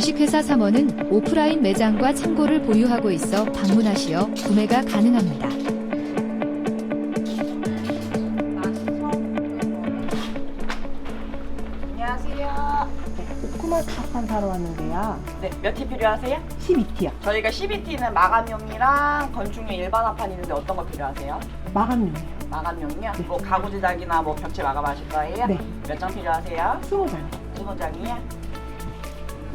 주식회사 3원은 오프라인 매장과 창고를 보유하고 있어 방문하시어 구매가 가능합니다. 안녕하세요. 코코넛 사판 사러 왔는데요. 네, 몇 티 필요하세요? 12T요. 저희가 12T는 마감용이랑 건축용 일반 합판 있는데 어떤 거 필요하세요? 마감용이요. 마감용이요? 네. 뭐 가구 제작이나 뭐 벽체 마감하실 거예요? 네. 몇 장 필요하세요? 20장. 20장이요?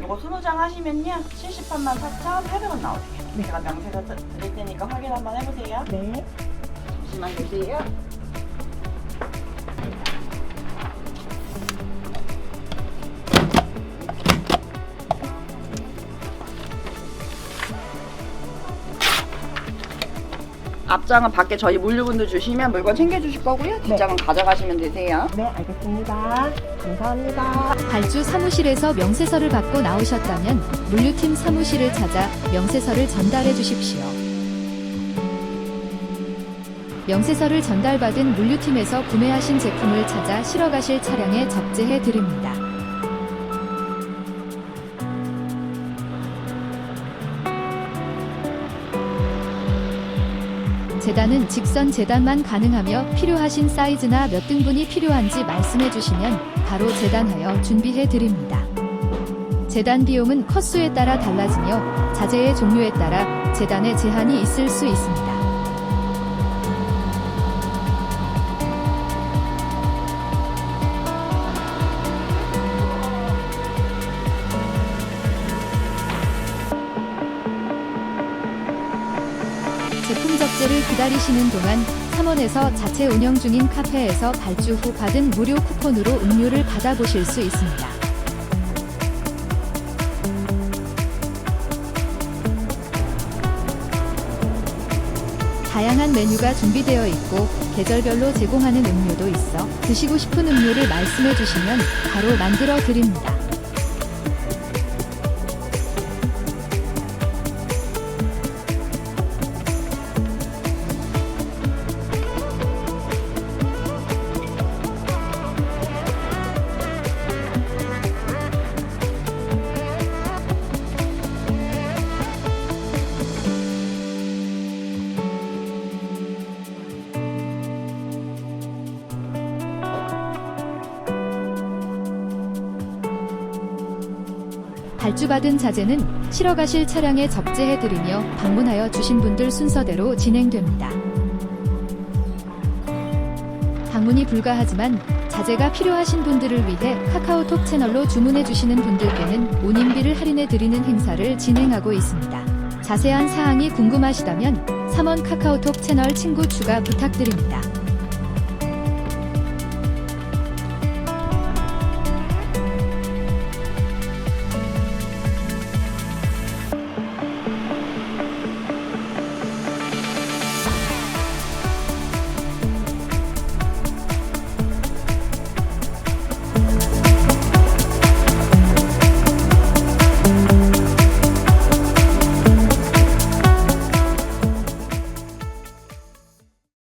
이거 20장 하시면요 78만 4,800원 나오세요. 네. 제가 명세서 드릴 테니까 확인 한번 해보세요. 네. 잠시만 계세요. 앞장은 밖에 저희 물류분들 주시면 물건 챙겨주실 거고요. 뒷장은 가져가시면 되세요. 네, 알겠습니다. 감사합니다. 발주 사무실에서 명세서를 받고 나오셨다면 물류팀 사무실을 찾아 명세서를 전달해 주십시오. 명세서를 전달받은 물류팀에서 구매하신 제품을 찾아 실어 가실 차량에 적재해 드립니다. 재단은 직선 재단만 가능하며 필요하신 사이즈나 몇 등분이 필요한지 말씀해 주시면 바로 재단하여 준비해 드립니다. 재단 비용은 컷수에 따라 달라지며 자재의 종류에 따라 재단에 제한이 있을 수 있습니다. 제품 적재를 기다리시는 동안 3원에서 자체 운영 중인 카페에서 발주 후 받은 무료 쿠폰으로 음료를 받아보실 수 있습니다. 다양한 메뉴가 준비되어 있고 계절별로 제공하는 음료도 있어 드시고 싶은 음료를 말씀해 주시면 바로 만들어 드립니다. 발주받은 자재는 실어 가실 차량에 적재해 드리며 방문하여 주신 분들 순서대로 진행됩니다. 방문이 불가하지만 자재가 필요하신 분들을 위해 카카오톡 채널로 주문해 주시는 분들께는 운임비를 할인해 드리는 행사를 진행하고 있습니다. 자세한 사항이 궁금하시다면 3원 카카오톡 채널 친구 추가 부탁드립니다.